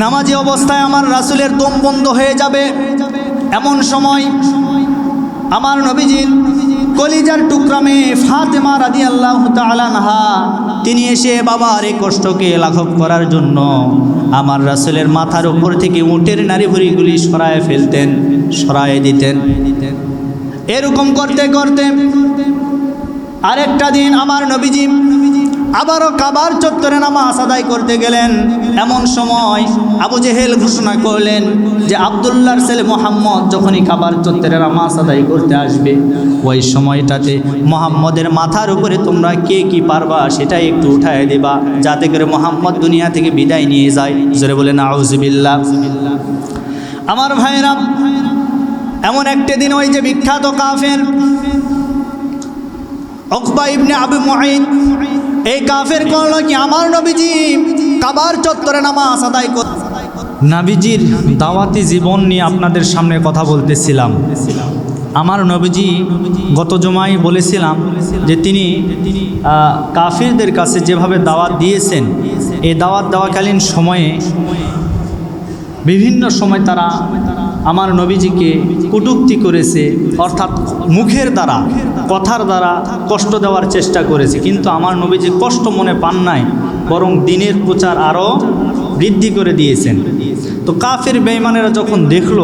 নামাজি অবস্থায় আমার রাসুলের দম বন্ধ হয়ে যাবে। এমন সময় আমার নবীজির কলিজার টুকরামে ফাতেমা রাদি আল্লাহ তালানহা তিনি এসে বাবার এই কষ্টকে লাঘব করার জন্য আমার রাসুলের মাথার উপর থেকে উটের নারী ভুড়িগুলি সরায় ফেলতেন, সরায় দিতেন। এরকম করতে করতে আরেকটা দিন আমার নবীজি আবারও কাবার চত্বরে নামাজ আদায় করতে গেলেন। এমন সময় আবু জেহেল ঘোষণা করলেন যে আবদুল্লাহর ছেলে মোহাম্মদ যখনই কাবার চত্বরে নামাজ আদায় করতে আসবে, ওই সময়টাতে মোহাম্মদের মাথার উপরে তোমরা কে কি পারবা সেটাই একটু উঠায় দেবা, যাতে করে মোহাম্মদ দুনিয়া থেকে বিদায় নিয়ে যায়। জোরে বলে আউজবিল্লা আমার ভাইরা এমন একটা দিন ওই যে বিখ্যাত কাফের অকবা ইবনে আবু মুঈদ এই কাফের করল কি আমার নবীজি? কাবার চত্বরে নামাজ আদায় কর। নাবিজির দাওয়াতি জীবন নিয়ে আপনাদের সামনে কথা বলতেছিলাম। আমার নবীজি গত জমায় বলেছিলাম যে তিনি কাফিরদের কাছে যেভাবে দাওয়াত দিয়েছেন, এই দাওয়াত দেওয়াকালীন সময়ে বিভিন্ন সময় তারা আমার নবীজিকে কটুক্তি করেছে, অর্থাৎ মুখের দ্বারা, কথার দ্বারা কষ্ট দেওয়ার চেষ্টা করেছে। কিন্তু আমার নবীজি কষ্ট মনে পান নাই, বরং দিনের প্রচার আরও বৃদ্ধি করে দিয়েছেন। তো কাফের বেইমানেরা যখন দেখল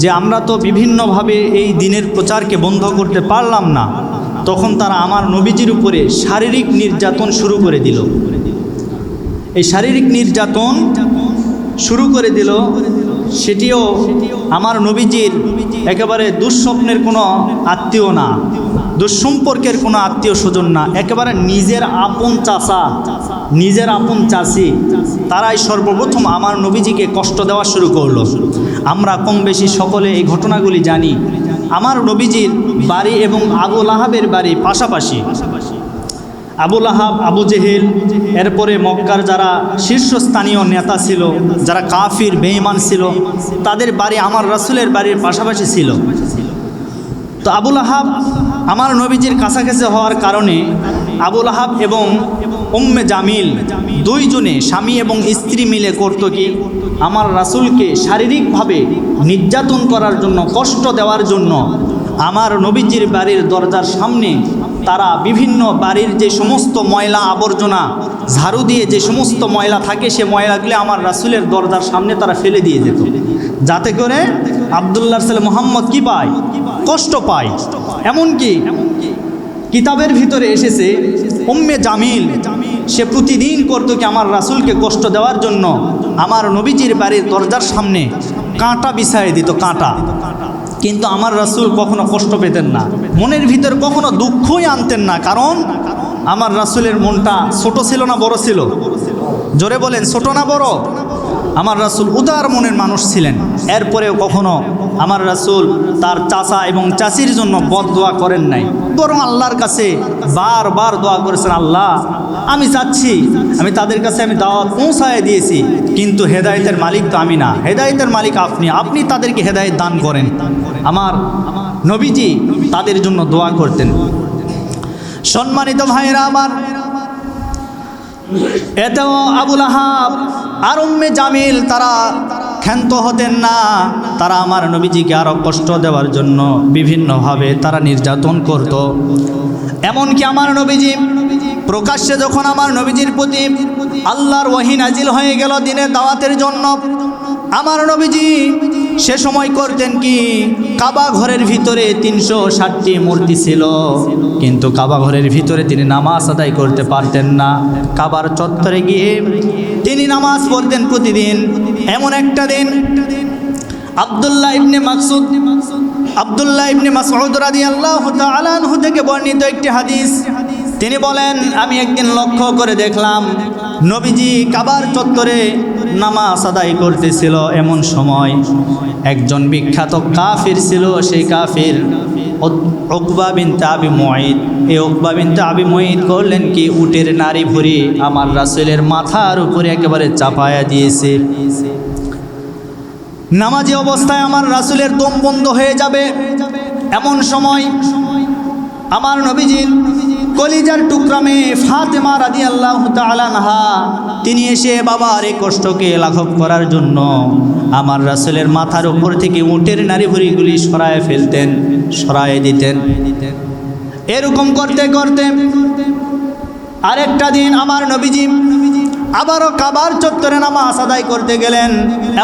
যে আমরা তো বিভিন্নভাবে এই দিনের প্রচারকে বন্ধ করতে পারলাম না, তখন তারা আমার নবীজির উপরে শারীরিক নির্যাতন শুরু করে দিল। এই শারীরিক নির্যাতন শুরু করে দিল সেটিও আমার নবীজির একেবারে দুঃস্বপ্নের কোনো আত্মীয় না, দুঃসম্পর্কের কোনো আত্মীয় স্বজন না, একেবারে নিজের আপন চাষা নিজের আপন চাষি তারাই সর্বপ্রথম আমার নবীজিকে কষ্ট দেওয়া শুরু করল। আমরা কম বেশি সকলে এই ঘটনাগুলি জানি। আমার নবীজির বাড়ি এবং আবু লাহাবের বাড়ি পাশাপাশি। আবুল আহাব আবু জেহেল, এরপরে মক্কার যারা শীর্ষস্থানীয় নেতা ছিল, যারা কাফির, বেঈমান ছিল, তাদের বাড়ি আমার রাসুলের বাড়ির পাশাপাশি ছিল। তো আবুল আহাব আমার নবীজির কাছাকাছি হওয়ার কারণে আবুল আহাব এবং উম্মে জামিল দুইজনে স্বামী এবং স্ত্রী মিলে করতো কি, আমার রাসুলকে শারীরিকভাবে নির্যাতন করার জন্য, কষ্ট দেওয়ার জন্য আমার নবীজির বাড়ির দরজার সামনে তারা বিভিন্ন বাড়ির যে সমস্ত ময়লা আবর্জনা, ঝাড়ু দিয়ে যে সমস্ত ময়লা থাকে, সে ময়লাগুলি আমার রাসুলের দরজার সামনে তারা ফেলে দিয়ে যেত। যাতে করে আবদুল্লাহ সালে মোহাম্মদ কি পায়? কষ্ট পায়। এমনকি কিতাবের ভিতরে এসেছে, উম্মে জামিল, সে প্রতিদিন করত কি আমার রাসুলকে কষ্ট দেওয়ার জন্য। আমার নবীজির বাড়ির দরজার সামনে কাঁটা বিছায় দিত কাঁটা। কিন্তু আমার রাসুল কখনো কষ্ট পেতেন না। মনের ভিতর কখনো দুঃখই আনতেন না, কারণ আমার রাসুলের মনটা ছোট ছিল না, বড় ছিল? জোরে বলেন, ছোট না, বড়? আমার রাসুল উদার মনের মানুষ ছিলেন। এরপরেও কখনো আমার রাসুল তার চাচা এবং চাচির জন্য বদ দোয়া করেন নাই। বরং আল্লাহর কাছে বারবার দোয়া করেছেন, আল্লাহ, আমি চাচ্ছি, আমি তাদের কাছে আমি দাওয়াত পৌঁছায় দিয়েছি, কিন্তু হেদায়েতের মালিক তো আমি না। হেদায়েতের মালিক আপনি আপনি তাদেরকে হেদায়েত দান করেন। আমার নবীজি তাদের জন্য দোয়া করতেন। সম্মানিত ভাইরা আমার এতেও আবুল আহাব আর উম্মে জামিল, তারা ক্ষান্ত হতেন না। তারা আমার নবীজিকে আরও কষ্ট দেওয়ার জন্য বিভিন্নভাবে তারা নির্যাতন করত। এমনকি আমার নবীজি প্রকাশ্যে যখন আমার নবীজির প্রতি আল্লাহর ওহিন নাজিল হয়ে গেল দিনের দাওয়াতের জন্য, আমার নবীজি সে সময় করতেন কি? কাবা ঘরের ভিতরে তিনশো ষাটটি মূর্তি ছিল। কিন্তু কাবা ঘরের ভিতরে তিনি নামাজ আদায় করতে পারতেন না। কাবার চত্বরে গিয়ে তিনি নামাজ পড়তেন প্রতিদিন। এমন একটা দিন, আবদুল্লাহ ইবনে মাকসুদ, আবদুল্লাহ ইবনে মাসউদ রাদিয়াল্লাহু তাআলা আনহু থেকে বর্ণিত একটি হাদিস। তিনি বলেন, আমি একদিন লক্ষ্য করে দেখলাম নবীজি কাবার চত্বরে নামাজ আদায় করতেছিল এমন সময় একজন বিখ্যাত কাফির ছিল, সেই কাফির ওকবা বিন আবি মঈদ। এই ওকবা বিন আবি মঈদ করলেন কি, উটের নারী ভরি আমার রাসূলের মাথার উপরে একেবারে চাপায়া দিয়েছে। নামাজি অবস্থায় আমার রাসুলের দম বন্ধ হয়ে যাবে। এমন সময় আমার নবীজির কলিজার টুকরা মেয়ে ফাতেমা রাজি আল্লাহ তালানহা তিনি এসে বাবার এই কষ্টকে লাঘব করার জন্য আমার রাসেলের মাথার উপর থেকে উটের নারী ভুড়িগুলি সরায় ফেলতেন, সরায় দিতেন। এরকম করতে করতে আরেকটা দিন আমার নবীজি আবারও কাবার চত্বরে নামাজ আদায় করতে গেলেন।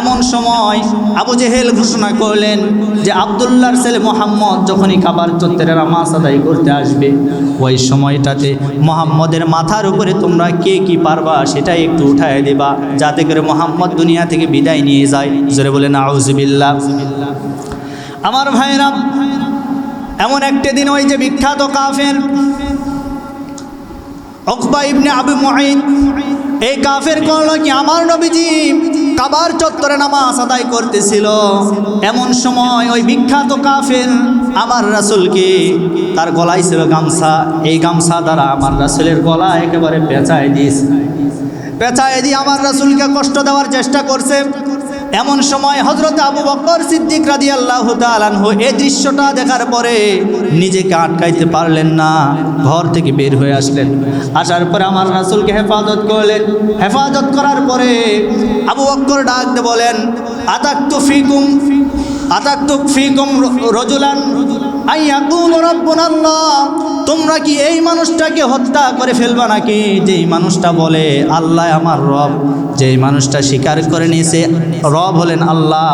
এমন সময় আবু জেহেল ঘোষণা করলেন যে আবদুল্লার ছেলে মোহাম্মদ যখনই কাবার চত্বরে নামাজ আদায় করতে আসবে, ওই সময়টাতে মোহাম্মদের মাথার উপরে তোমরা কে কি পারবা সেটাই একটু উঠায় দেবা, যাতে করে মোহাম্মদ দুনিয়া থেকে বিদায় নিয়ে যায়। জোরে বলে নাউজবিল্লা আমার ভাইরা এমন একটা দিন ওই যে বিখ্যাত কাফের অকবা ইবনে আবু মুঈদ এই কাফের করল কি আমার নবীজি? কাবার চত্বরে নামাজ আদায় করতেছিল। এমন সময় ওই বিখ্যাত কাফের আমার রাসুলকে তার গলায় ছিল গামছা। এই গামছা দ্বারা আমার রাসুলের গলা একেবারে পেঁচায় দিয়েছে। পেঁচায় দিয়ে আমার রাসুলকে কষ্ট দেওয়ার চেষ্টা করছে। এমন সময় হজরত আবু বকর সিদ্দিক রাদি আল্লাহ তালানহ এই দৃশ্যটা দেখার পরে নিজেকে আটকাইতে পারলেন না, ঘর থেকে বের হয়ে আসলেন। আসার পরে আমার রাসুলকে হেফাজত করলেন। হেফাজত করার পরে আবু বক্কর ডাক বলেন বলেন, আতাক্তু ফিকুম আতাক্তু ফিকুম রজুলান তোমরা কি এই মানুষটাকে হত্যা করে ফেলবা নাকি? যেই মানুষটা বলে, আল্লাহ আমার রব। যেই মানুষটা স্বীকার করে নিয়েছে, রব হলেন আল্লাহ।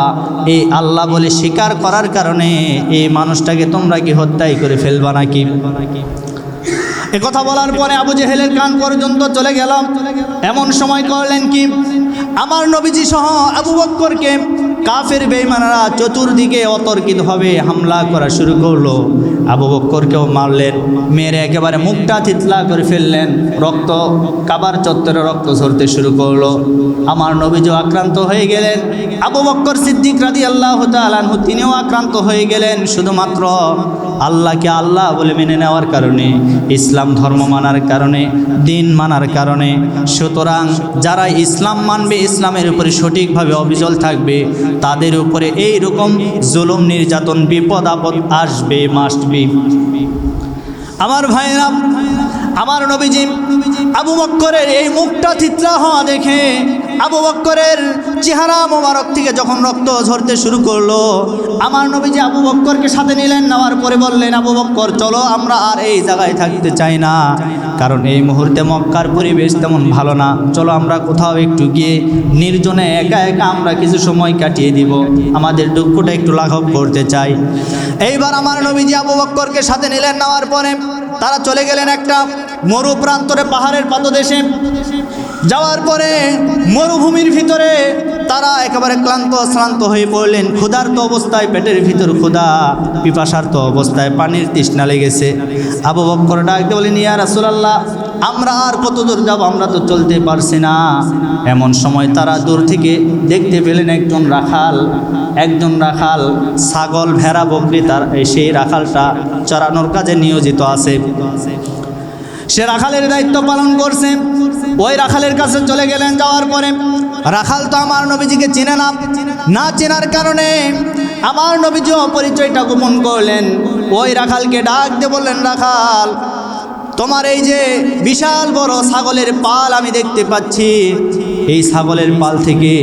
এই আল্লাহ বলে স্বীকার করার কারণে এই মানুষটাকে তোমরা কি হত্যাই করে ফেলবা নাকি? কথা বলার পরে আবু জেহেলের কান পর্যন্ত চলে গেলাম। এমন সময় করলেন কি? আমার নবীজি সহ আবু বক্করকে কাফের বেইমানারা চতুর্দিকে অতর্কিতভাবে হামলা করা শুরু করল। আবু বক্করকেও মারলেন মেরে একেবারে মুখটা থিতলা করে ফেললেন, রক্ত, কাবার চত্বরে রক্ত ঝরতে শুরু করল। আমার নবীজও আক্রান্ত হয়ে গেলেন। আবু বক্কর সিদ্দিক রাদি আল্লাহ তালানহু তিনিও আক্রান্ত হয়ে গেলেন। শুধুমাত্র আল্লাহকে আল্লাহ বলে মেনে নেওয়ার কারণে, ইসলাম ধর্ম মানার কারণে, দিন মানার কারণে। সুতরাং যারা ইসলাম মানবে, ইসলামের উপরে সঠিকভাবে অবিচল থাকবে তাদের উপরে এই রকম জুলুম, নির্যাতন, বিপদ, আপদ আসবে মাস্ট বি আমার ভাইরা আমার নবীজি আবু বক্করের এই মুখটা চিত্রা হওয়া দেখে আবু বক্করের চেহারা মোবারক থেকে যখন রক্ত ঝরতে শুরু করল, আমার নবীজি আবু বক্করকে সাথে নিলেন, নেওয়ার পরে বললেন, আবু বক্কর, চলো, আমরা আর এই জায়গায় থাকতে চাই না। কারণ এই মুহূর্তে মক্কার পরিবেশ তেমন ভালো না। চলো, আমরা কোথাও একটু গিয়ে নির্জনে একা একা আমরা কিছু সময় কাটিয়ে দিব। আমাদের দুঃখটা একটু লাঘব করতে চাই। এইবার আমার নবীজি আবু বক্করকে সাথে নিলেন, নেওয়ার পরে তারা চলে গেলেন একটা মরু প্রান্তরে, পাহাড়ের পাদদেশে। যাওয়ার পরে মরুভূমির ভিতরে তারা একেবারে ক্লান্ত শ্রান্ত হয়ে পড়লেন। ক্ষুধার্ত অবস্থায়, পেটের ভিতর ক্ষুধা, পিপাসার্ত অবস্থায়, পানির তৃষ্ণা লেগেছে। আবু বক্কর ডাকতে বলেন ইয়া রাসূলুল্লাহ, আমরা আর কত দূর যাব? আমরা তো চলতে পারছি না। এমন সময় তারা দূর থেকে দেখতে পেলেন একজন রাখাল। একজন রাখাল ছাগল ভেড়া বকরি, তার সেই রাখালটা চড়ানোর কাজে নিয়োজিত আছে। সে রাখালের দায়িত্ব পালন করছে। ওই রাখালের কাছে চলে গেলেন, যাওয়ার পরে রাখাল তো আমার নবীজিকে চিনে না। না চেনার কারণে আমার নবীজিও পরিচয়টা গোপন করলেন। ওই রাখালকে ডাক দিয়ে বললেন, রাখাল, তোমার এই যে বিশাল বড় ছাগলের পাল আমি দেখতে পাচ্ছি। এই ছাগলের পাল থেকে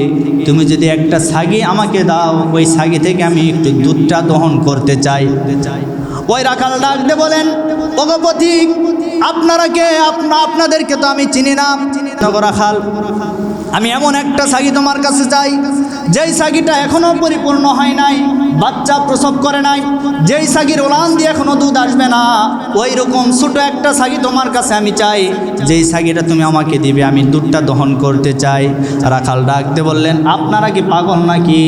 তুমি যদি একটা ছাগি আমাকে দাও, ওই ছাগি থেকে আমি একটু দুধটা দহন করতে চাই। ওই রাখাল ডাক দিয়ে বলেন, ভগবতী, আপনারা কে? আপনা, আপনাদেরকে তো আমি চিনি না। রাখাল আমি এমন একটা সাগি তোমার কাছে চাই যেই সাগিটা এখনও পরিপূর্ণ হয় নাই, বাচ্চা প্রসব করে নাই, যেই সাগির ওলান দিয়ে এখনও দুধ আসবে না ওই রকম ছোট একটা সাগি তোমার কাছে আমি চাই। যেই সাগিটা তুমি আমাকে দিবে, আমি দুধটা দহন করতে চাই। রাখাল ডাকতে বললেন, আপনারা কি পাগল নাকি?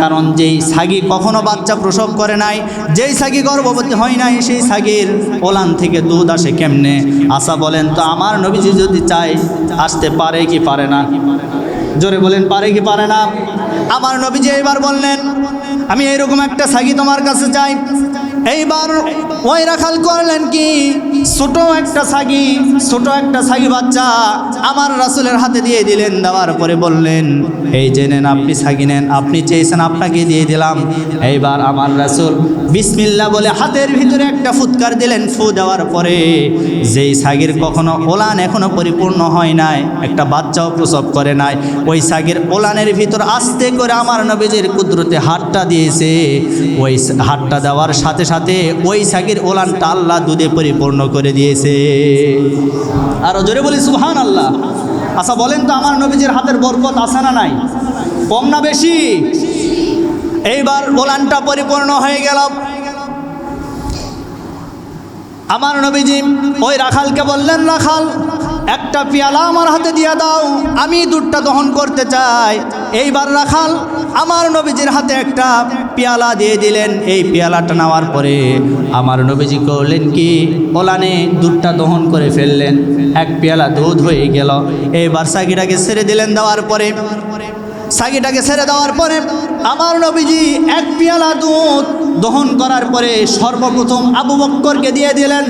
কারণ যেই সাগি কখনো বাচ্চা প্রসব করে নাই, যেই সাগি গর্ভবতী হয় নাই, সেই সাগির ওলান থেকে দুধ আসে কেমনে? আশা বলেন, তো আমার নবীজি যদি চাই আসতে পারে কি পারে না? জোরে বলেন, পারে কি পারে না? আমার নবীজি এইবার বললেন, আমি এইরকম একটা সাগি তোমার কাছে চাই। এইবার ওই রাখাল করলেন কি? ছোট একটা ছাগি ছোট একটা ছাগি বাচ্চা আমার রাসুলের হাতে দিয়ে দিলেন, দেওয়ার পরে বললেন, এই যে নেন আপনি ছাগি নেন, আপনি চেয়েছেন আপনাকে দিয়ে দিলাম। এইবার আমার রাসুল বিসমিল্লা বলে হাতের ভিতরে একটা ফুৎকার দিলেন, ফু দেওয়ার পরে যেই ছাগির কখনো ওলান এখনও পরিপূর্ণ হয় নাই, একটা বাচ্চাও প্রসব করে নাই, ওই ছাগির ওলানের ভিতর আস্তে করে আমার নবীজির কুদরতে হাতটা দিয়েছে। ওই হাতটা দেওয়ার সাথে সাথে ওই ছাগির ওলানটা আল্লাহ দুধে পরিপূর্ণ করে দিয়েছে। আরও জোরে বলি সুহান আল্লাহ আচ্ছা বলেন তো, আমার নবীজির হাতের বরকত আছে না নাই? কম না বেশি? এইবার ওলানটা পরিপূর্ণ হয়ে গেল। আমার নবীজি ওই রাখালকে বললেন, রাখাল একটা পেয়ালা আমার হাতে দিয়া দাও। আমি দুধটা দহন করতে চাই। এইবার রাখাল, আমার নবীজির হাতে একটা পেয়ালা দিয়ে দিলেন। এই পেয়ালাটা নেওয়ার পরে আমার নবীজি করলেন কি? ওলানে দুধটা দহন করে ফেললেন। এক পেয়ালা দুধ হয়ে গেল। এইবার সাকিটাকে ছেড়ে দিলেন দেওয়ার পরে। সাগিটাকে ছেড়ে দেওয়ার পরে আমার নবীজি এক পেয়ালা দুধ দহন করার পরে সর্বপ্রথম আবু বক্করকে দিয়ে দিলেন।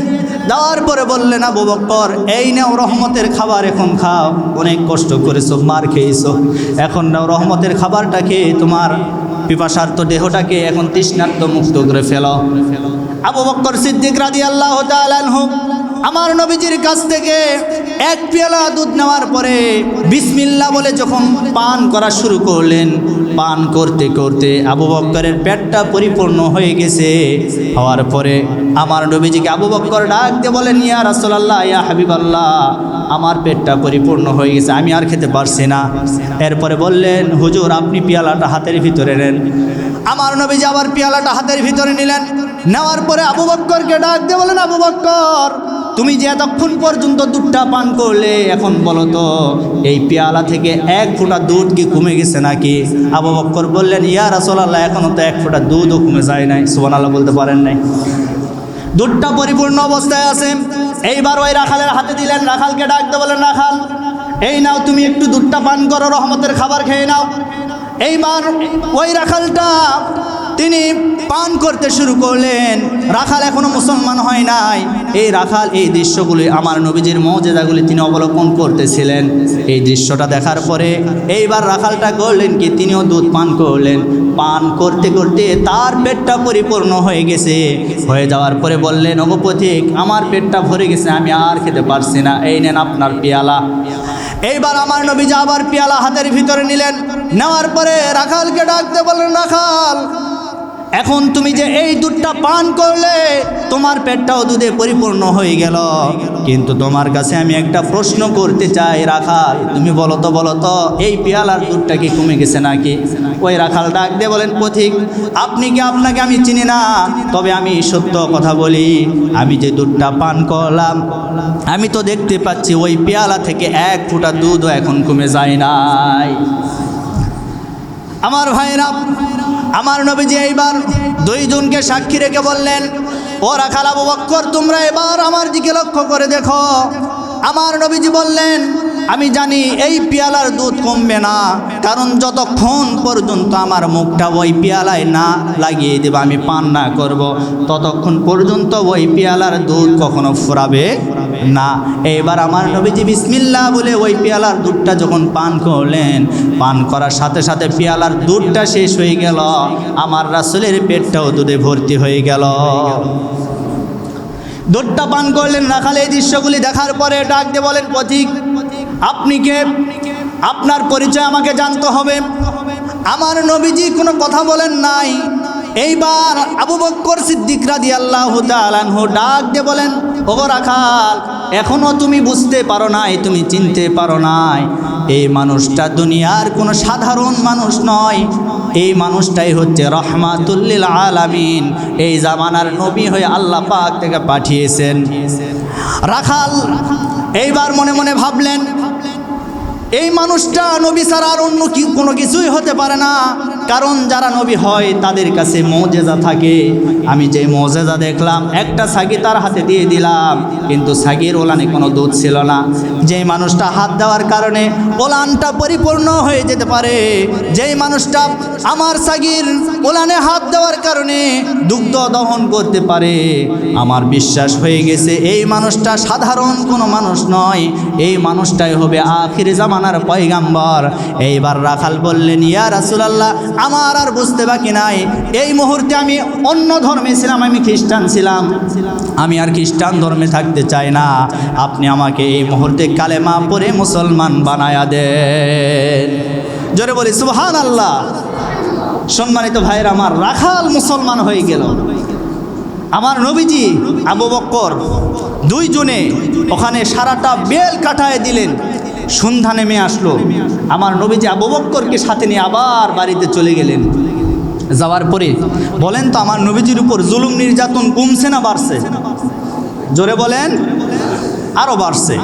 দেওয়ার পরে বললেন, আবু বক্কর, এই নাও রহমতের খাবার, এখন খাও। অনেক কষ্ট করেছ, মার খেয়েছো। এখন নাও রহমতের খাবারটা খেয়ে তোমার পিপাসার্থ দেহটাকে এখন তৃষ্ণার্থ মুক্ত করে ফেলো। আবু বক্কর সিদ্দিক রাদি আল্লাহ হোক আমার নবীজির কাছ থেকে এক পেয়ালা দুধ নেওয়ার পরে বিসমিল্লা বলে যখন পান করা শুরু করলেন, পান করতে করতে আবু বক্করের পেটটা পরিপূর্ণ হয়ে গেছে। হওয়ার পরে আমার নবীজিকে আবু বক্কর ডাক দিয়ে বলেন, ইয়া রাসূলুল্লাহ, ইয়া হাবিবাল্লাহ, আমার পেটটা পরিপূর্ণ হয়ে গেছে, আমি আর খেতে পারছি না। এরপরে বললেন, হুজুর, আপনি পেয়ালাটা হাতের ভিতরে নেন। আমার নবীজি আবার পেয়ালাটা হাতের ভিতরে নিলেন। নেওয়ার পরে আবু বক্করকে ডাক দিয়ে বলেন, আবু বক্কর তুমি যে এতক্ষণ পর্যন্ত দুধটা পান করলে, এখন বলো তো, এই পেয়ালা থেকে এক ফোঁটা দুধ কি কমে গেছে নাকি? আবু বক্কর বললেন, ইয়া রাসোলাল্লাহ এখনও তো এক ফোঁটা দুধও কমে যায় নাই। সুবান আল্লাহ বলতে পারেন নাই। দুধটা পরিপূর্ণ অবস্থায় আছে। এইবার ওই রাখালের হাতে দিলেন, রাখালকে ডাকতে বলেন রাখাল, এই নাও তুমি একটু দুধটা পান করো, রহমতের খাবার খেয়ে নাও। এইবার ওই রাখালটা তিনি পান করতে শুরু করলেন। রাখাল এখনও মুসলমান হয় নাই। এই রাখাল, এই দৃশ্যগুলি আমার নবীজির মর্যাদাগুলি তিনি অবলোকন করতেছিলেন। এই দৃশ্যটা দেখার পরে এইবার রাখালটা করলেন কি? তিনিও দুধ পান করলেন। পান করতে করতে তার পেটটা পরিপূর্ণ হয়ে গেছে। হয়ে যাওয়ার পরে বললেন অগপথিক আমার পেটটা ভরে গেছে, আমি আর খেতে পারছি না। এই নেন আপনার পেয়ালা। এইবার আমার নবীজি আবার পেয়ালা হাতের ভিতরে নিলেন। নেওয়ার পরে রাখালকে ডাকতে বললেন, রাখাল এখন তুমি যে এই দুধটা পান করলে, তোমার পেটটাও দুধে পরিপূর্ণ হয়ে গেল। কিন্তু তোমার কাছে আমি একটা প্রশ্ন করতে চাই, রাখাল। তুমি বলো তো বলো তো, এই পেয়ালার দুধটা কি কমে গেছে নাকি? ওই রাখাল ডাক দিয়ে বলেন, পথিক, আপনি কি আপনাকে আমি চিনি না? তবে আমি সত্য কথা বলি, আমি যে দুধটা পান করলাম, আমি তো দেখতে পাচ্ছি ওই পেয়ালা থেকে এক ফুটা দুধও এখন কমে যায় নাই। আমার ভাইরা আমার নবীজি এইবার দুইজনকে সাক্ষী রেখে বললেন ওরা খালাবু বক্কর, তোমরা এবার আমার দিকে লক্ষ্য করে দেখো। আমার নবীজি বললেন আমি জানি এই পেয়ালার দুধ কমবে না, কারণ যতক্ষণ পর্যন্ত আমার মুখটা ওই পেয়ালায় না লাগিয়ে দেব, আমি পান না করব, ততক্ষণ পর্যন্ত ওই পেয়ালার দুধ কখনো ফুরাবে না। এবার আমার নবীজি বিসমিল্লা বলে ওই পেয়ালার দুধটা যখন পান করলেন, পান করার সাথে সাথে পেয়ালার দুধটা শেষ হয়ে গেল, আমার রাসুলের পেটটাও দুধে ভর্তি হয়ে গেল। দুধটা পান করলেন রাখাল এই দৃশ্যগুলি দেখার পরে ডাক দিয়ে বলেন, পথিক আপনি কে? আপনার পরিচয় আমাকে জানতে হবে। আমার নবীজি কোনো কথা বলেন নাই। এইবার আবু বক্কর সিদ্দিক রাদি আল্লাহ তালানহু ডাক দিয়ে বলেন, ওগো রাখাল এখনও তুমি বুঝতে পারো নাই, তুমি চিনতে পারো নাই। এই মানুষটা দুনিয়ার কোনো সাধারণ মানুষ নয়। এই মানুষটাই হচ্ছে রহমাতুল্লিল আলামিন। এই জামানার নবী হয়ে আল্লাহ পাক থেকে পাঠিয়েছেন। রাখাল, এইবার মনে মনে ভাবলেন এই মানুষটা নবী ছাড়া আর অন্য কি কোনো কিছুই হতে পারে না। কারণ যারা নবী হয়, তাদের কাছে মজেজা থাকে। আমি যে মজেজা দেখলাম, একটা সাগি তার হাতে দিয়ে দিলাম, কিন্তু সাগির ওলানে কোনো দুধ ছিল না। যে মানুষটা হাত দেওয়ার কারণে ওলানটা পরিপূর্ণ হয়ে যেতে পারে। যেই মানুষটা আমার সাগির ওলানে হাত দেওয়ার কারণে দুগ্ধ দহন করতে পারে। আমার বিশ্বাস হয়ে গেছে, এই মানুষটা সাধারণ কোনো মানুষ নয়। এই মানুষটাই হবে আখির জামানার পয়গাম্বর। এইবার রাখাল বললেন, ইয়া রাসুলাল্লাহ আমার আর বুঝতে বাকি নাই। এই মুহূর্তে আমি অন্য ধর্মে ছিলাম, আমি খ্রিস্টান ছিলাম। আমি আর খ্রিস্টান ধর্মে থাকতে চাই না। আপনি আমাকে এই মুহূর্তে কালেমা পরে মুসলমান বানায়া দেন। জোরে বলি সুবহান আল্লাহ সম্মানিত ভাইয়ের, আমার রাখাল মুসলমান হয়ে গেল। আমার নবীজি আবু বক্কর দুইজনে ওখানে সারাটা বেল কাটায় দিলেন। সন্ধ্যা নেমে আসলো। আমার নবীজি আবু বক্করকে সাথে নিয়ে আবার বাড়িতে চলে গেলেন। যাওয়ার পরে বলেন তো, আমার নবীজির উপর জুলুম, নির্যাতন কমছে না বাড়ছে? জোরে বলেন আরও বাড়ছে।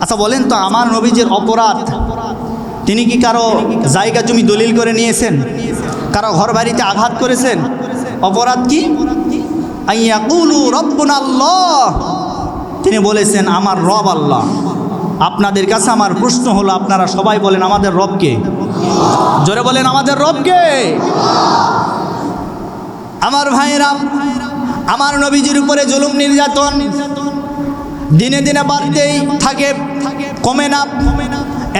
আচ্ছা বলেন তো, আমার নবীজির অপরাধ, তিনি কি কারও জায়গা জমি দলিল করে নিয়েছেন? কারও ঘর বাড়িতে আঘাত করেছেন? অপরাধ কি? আল্লাহ তিনি বলেছেন, আমার রব আল্লাহ। আপনাদের কাছে আমার প্রশ্ন হলো, আপনারা সবাই বলেন আমাদের রবকে। জোরে বলেন, আমাদের রবকে। আমার ভাইয়েরা, আমার নবীজির উপরে জুলুম নির্যাতন দিনে দিনে বাড়তেই থাকে, কমে না।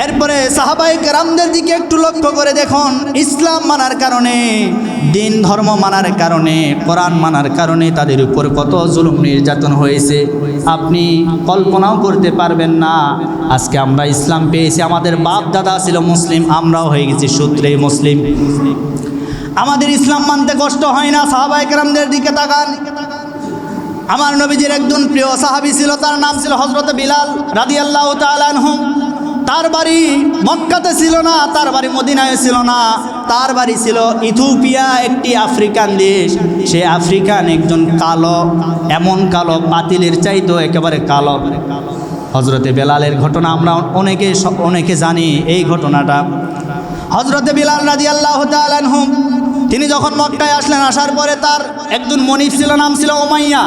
এরপরে সাহাবাই কেরামদের দিকে একটু লক্ষ্য করে দেখুন, ইসলাম মানার কারণে, দিন ধর্ম মানার কারণে, কোরআন মানার কারণে তাদের উপর কত জুলুম নির্যাতন হয়েছে। আপনি কল্পনাও করতে পারবেন না। আজকে আমরা ইসলাম পেয়েছি, আমাদের বাপ দাদা ছিল মুসলিম, আমরাও হয়ে গেছি সূত্রে মুসলিম। আমাদের ইসলাম মানতে কষ্ট হয় না সাহাবাই কেরামদের দিকে তাকান। আমার নবীজির একজন প্রিয় সাহাবি ছিল, তার নাম ছিল হজরত বিলাল রাদি আল্লাহ তালানহু তার বাড়ি মক্কাতে ছিল না, তার বাড়ি মদিনায় ছিল না। তার বাড়ি ছিল ইথিওপিয়া, একটি আফ্রিকান দেশ। সে আফ্রিকান, একজন কালো, এমন কালো পাতিলের চাইতো একেবারে কালো। হজরতে বেলালের ঘটনা আমরা অনেকে অনেকে জানি এই ঘটনাটা। হজরতে বিলাল রাজি আল্লাহ তালানহু তিনি যখন মক্কায় আসলেন, আসার পরে তার একজন মনিফ ছিল, নাম ছিল ওমাইয়া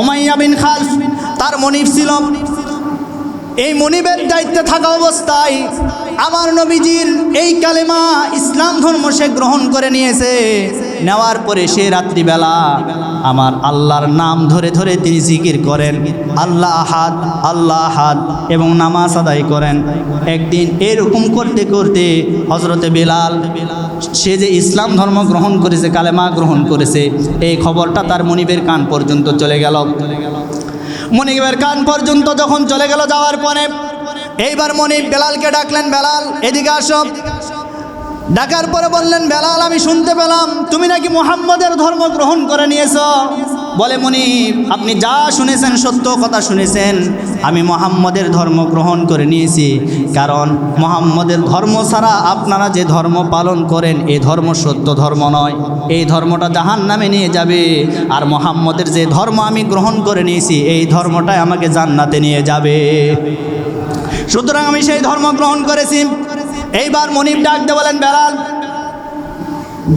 ওমাইয়া বিন খালফ। তার মনিফ ছিল এই মনিবের দায়িত্বে থাকা অবস্থায় আমার নবীজির এই কালেমা ইসলাম ধর্ম সে গ্রহণ করে নিয়েছে। নেওয়ার পরে সে রাত্রিবেলা আমার আল্লাহর নাম ধরে ধরে তিনি জিকির করেন, আল্লাহ আহাদ আল্লাহ আহাদ এবং নামাজ আদায় করেন। একদিন এরকম করতে করতে হজরতে বেলাল, সে যে ইসলাম ধর্ম গ্রহণ করেছে, কালেমা গ্রহণ করেছে, এই খবরটা তার মনিবের কান পর্যন্ত চলে গেল। মনিবের কান পর্যন্ত যখন চলে গেল যাওয়ার পরে, এইবার মনিব বেলালকে ডাকলেন, বেলাল, এদিকে আসব ডাকার পরে বললেন, বেলাল, আমি শুনতে পেলাম, তুমি নাকি মুহাম্মদের ধর্ম গ্রহণ করে নিয়েছ। বলে, মনিব, আপনি যা শুনেছেন, সত্য কথা শুনেছেন, আমি মোহাম্মদের ধর্ম গ্রহণ করে নিয়েছি। কারণ, মোহাম্মদের ধর্ম ছাড়া আপনারা যে ধর্ম পালন করেন এই ধর্ম সত্য ধর্ম নয়। এই ধর্মটা জাহান নামে নিয়ে যাবে। আর মোহাম্মদের যে ধর্ম আমি গ্রহণ করে নিয়েছি, এই ধর্মটাই আমাকে জান্নাতে নিয়ে যাবে। সুতরাং আমি সেই ধর্ম গ্রহণ করেছি। এইবার মনিব ডাকতে বলেন বেলাল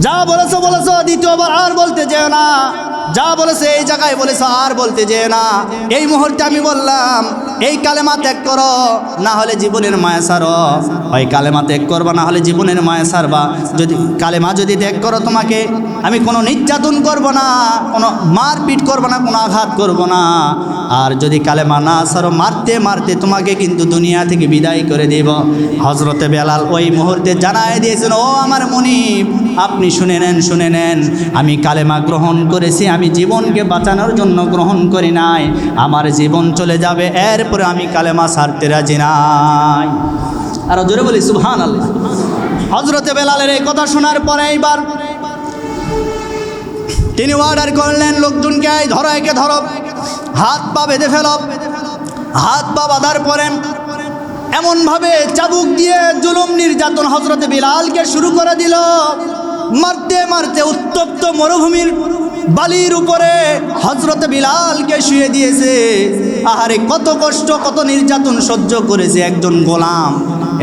যা বলেছ বলেছ দ্বিতীয়বার আর বলতে যেও না। যা বলেছে এই জায়গায় বলেছ, আর বলতে যে না। এই মুহূর্তে আমি বললাম, এই কালেমা ত্যাগ করো, না হলে জীবনের মায়া সারো। ওই কালেমা ত্যাগ করবা, না হলে জীবনের মায়া সারবা। যদি কালেমা যদি ত্যাগ করো তোমাকে, আমি কোনো নির্যাতন করব না, কোনো মারপিট করব না, কোনো আঘাত করব না। আর যদি কালেমা না সারো, মারতে মারতে তোমাকে কিন্তু দুনিয়া থেকে বিদায় করে দেব। হজরতে বেলাল ওই মুহূর্তে জানায় দিয়েছেন, ও আমার মনিব, আপনি শুনে নেন শুনে নেন। আমি কালেমা গ্রহণ করেছি আমি জীবনকে বাঁচানোর জন্য গ্রহণ করি নাই। আমার জীবন চলে যাবে, এরপরে আমি কালেমা সারতে রাজি নাই। আর জোরে বলি সুহান আল্লাহ হজরতে বেলালের এই কথা শোনার পরে এইবার তিনি অর্ডার করলেন, লোকজনকে ধরো, একে ধরো। হাত পা বেঁধে ফেল। হাত পা বাঁধার পরে এমনভাবে চাবুক দিয়ে জুলুম নির্যাতন হজরতে বিলালকে শুরু করে দিল। মারতে মারতে উত্তপ্ত মরুভূমির বালির উপরে হজরত বিলালকে শুয়ে দিয়েছে। আহারে কত কষ্ট, কত নির্যাতন সহ্য করেছে একজন গোলাম।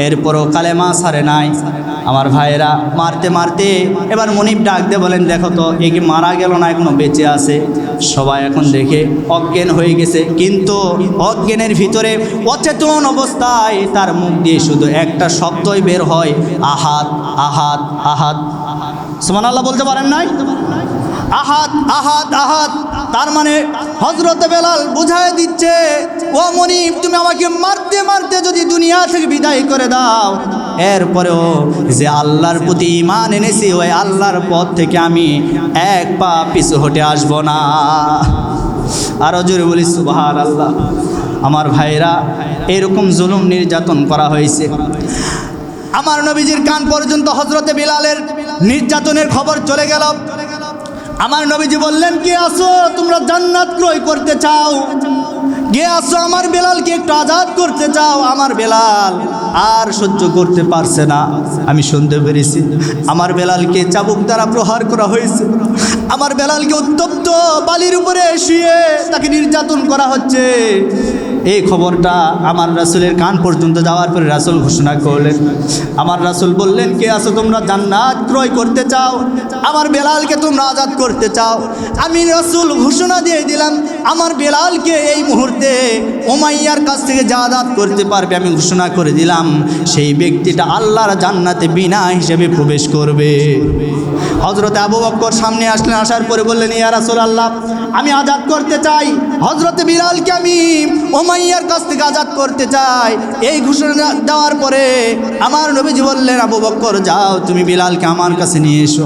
এরপরও কালেমা সারে নাই। আমার ভাইয়েরা মারতে মারতে এবার মনিব ডাক দিয়ে বলেন, দেখো তো, এ কি মারা গেল না এখনও বেঁচে আছে? সবাই এখন দেখে অজ্ঞান হয়ে গেছে। কিন্তু অজ্ঞানের ভিতরে অচেতন অবস্থায় তার মুখ দিয়ে শুধু একটা শব্দই বের হয় আহাত আহাত আহাত সুমান আল্লাহ বলতে পারেন নাই? আহাত আহাত আহাত তার মানে হজরত বেলাল বুঝায় দিচ্ছে, ও মনিব, তুমি আমাকে মারতে মারতে যদি দুনিয়া থেকে বিদায় করে দাও, এরপরেও যে আল্লাহর প্রতি ইমান এনেছি, ওই আল্লাহর পথ থেকে আমি এক পা পিছু হটে আসব না। আরও জোরে বলি সুবাহার আল্লাহ আমার ভাইরা, এরকম জুলুম নির্যাতন করা হয়েছে। আমার নবীজির কান পর্যন্ত হজরতে বিলালের নির্যাতনের খবর চলে গেল। আমার নবীজি বললেন, কে আসো তোমরা জান্নাত ক্রয় করতে চাও। কে আসো আমার বেলালকে একটু আজাদ করতে চাও। আমার বেলাল আর সহ্য করতে পারছে না। আমি শুনতে পেরেছি, আমার বেলালকে চাবুক দ্বারা প্রহার করা হয়েছে। আমার বেলালকে উত্তপ্ত বালির উপরে শুয়ে তাকে নির্যাতন করা হচ্ছে। এই খবরটা আমার রাসুলের কান পর্যন্ত যাওয়ার পরে রাসুল ঘোষণা করলেন। আমার রাসুল বললেন, কে আছো তোমরা? জান্নাত ক্রয় করতে চাও? আমার বেলালকে তোমরা আজাদ করতে চাও? আমি রাসুল ঘোষণা দিয়ে দিলাম, আমার বেলালকে এই মুহূর্তে ওমাইয়ার কাছ থেকে যা আজাদ করতে পারবে আমি ঘোষণা করে দিলাম। সেই ব্যক্তিটা আল্লাহর জান্নাতে বিনা হিসেবে প্রবেশ করবে। হজরত আবু বক্কর সামনে আসলেন, আসার পরে বললেন, ইয়া রাসুল আল্লাহ আমি আজাদ করতে চাই। হজরত বিলালকে আমি ওমাইয়ার কাছ থেকে আজাদ করতে চাই। এই ঘোষণা দেওয়ার পরে আমার নবীজি বললেন, আবু বক্কর, যাও, তুমি বিলালকে আমার কাছে নিয়ে এসো।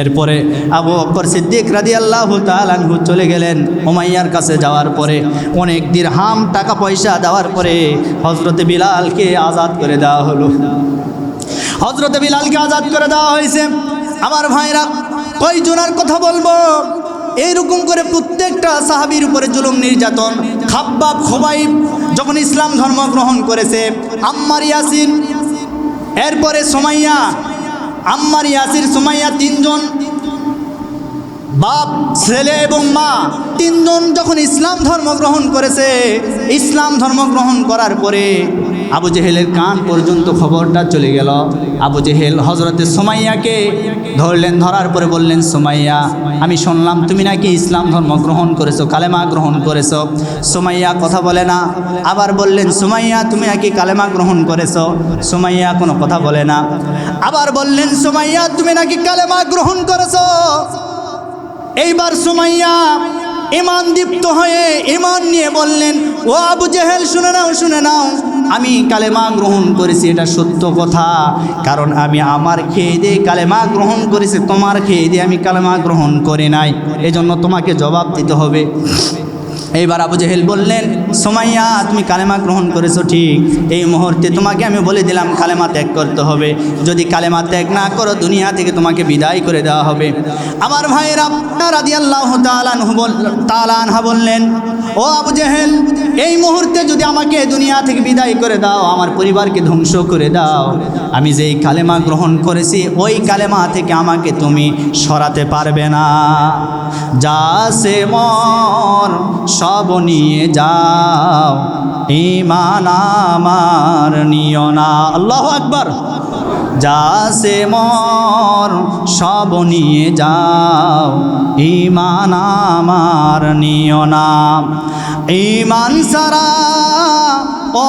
এরপরে আবু বক্কর সিদ্দিক রাদি আল্লাহ তালানহু চলে গেলেন ওমাইয়ার কাছে যাওয়ার পরে। অনেক দিন হাম টাকা পয়সা দেওয়ার পরে হজরতে বিলালকে আজাদ করে দেওয়া হলো। হজরতে বিলালকে আজাদ করে দেওয়া হয়েছে। আমার ভাইরা, কয়জনের কথা বলব? এইরকম করে প্রত্যেকটা সাহাবির উপরে জুলুম, নির্যাতন খাব্বাব খোবাইব যখন ইসলাম ধর্ম গ্রহণ করেছে, আম্মার ইয়াসিন, এরপরে সোমাইয়া, আম্মার ইয়াসির সোমাইয়া তিনজন, বাপ, ছেলে এবং মা, তিনজন যখন ইসলাম ধর্ম গ্রহণ করেছে, ইসলাম ধর্ম গ্রহণ করার পরে আবু জেহেলের কান পর্যন্ত খবরটা চলে গেল। আবু জেহেল হজরতে সোমাইয়াকে ধরলেন, ধরার পরে বললেন, সোমাইয়া, আমি শুনলাম তুমি নাকি ইসলাম ধর্ম গ্রহণ করেছ, কালেমা গ্রহণ করেছ। সোমাইয়া কথা বলে না, আবার বললেন, সোমাইয়া, তুমি নাকি কালেমা গ্রহণ করেছ? সোমাইয়া কোনো কথা বলে না। আবার বললেন, সোমাইয়া, তুমি নাকি কালেমা গ্রহণ করেছ? এইবার সুমাইয়া ইমান দীপ্ত হয়ে ইমান নিয়ে বললেন, ও আবু জেহেল, শুনে নাও শুনে নাও। আমি কালেমা গ্রহণ করেছি, এটা সত্য কথা। কারণ আমি আমার খেয়ে দিয়ে কালেমা গ্রহণ করেছি, তোমার খেয়ে দিয়ে আমি কালেমা গ্রহণ করে নাই। এজন্য তোমাকে জবাব দিতে হবে। এইবার আবু জেহেল বললেন সোমাইয়া, তুমি কালেমা গ্রহণ করেছ, ঠিক। এই মুহূর্তে তোমাকে আমি বলে দিলাম, কালেমা ত্যাগ করতে হবে। যদি কালেমা ত্যাগ না করো, দুনিয়া থেকে তোমাকে বিদায় করে দেওয়া হবে। আমার ভাইয়েরা রাদি আল্লাহ তালানহু বল তালানহা বললেন, ও আবু জেহেল, এই মুহূর্তে যদি আমাকে দুনিয়া থেকে বিদায় করে দাও, আমার পরিবারকে ধ্বংস করে দাও। আমি যেই কালেমা গ্রহণ করেছি, ওই কালেমা থেকে আমাকে তুমি সরাতে পারবে না। যা সে মর, সব নিয়ে যাও ইমান আমার নিও না। আল্লাহ আকবার। যা সে মর, সব নিয়ে যাও ইমান আমার নিও না। ইমান সারা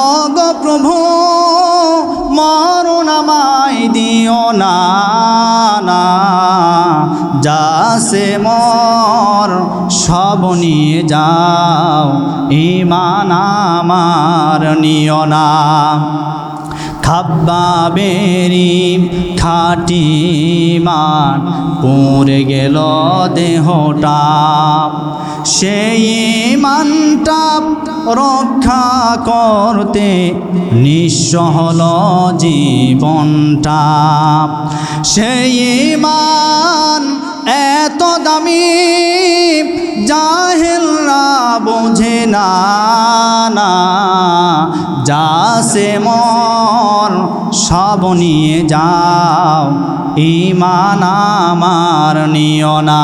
অগ প্রভু, মরণ আমায় দিও না না। যা সে মর সব নিয়ে যাও ইমান আমার নিও না। খাব্বাবেরি খাটি মান পড়ে গেল দেহটা। সেই মানটা রক্ষা করতে নিঃস্ব হল জীবনটা। সেই মান এত দামি জাহেলরা বোঝে না যা সে মর, সব নিয়ে যাও। ইমান আমার নিও না।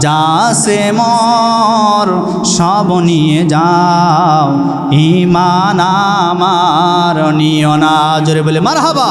যা সে মর, সব নিয়ে যাও। ইমান আমার নিও না। জোরে বলে মার হাবা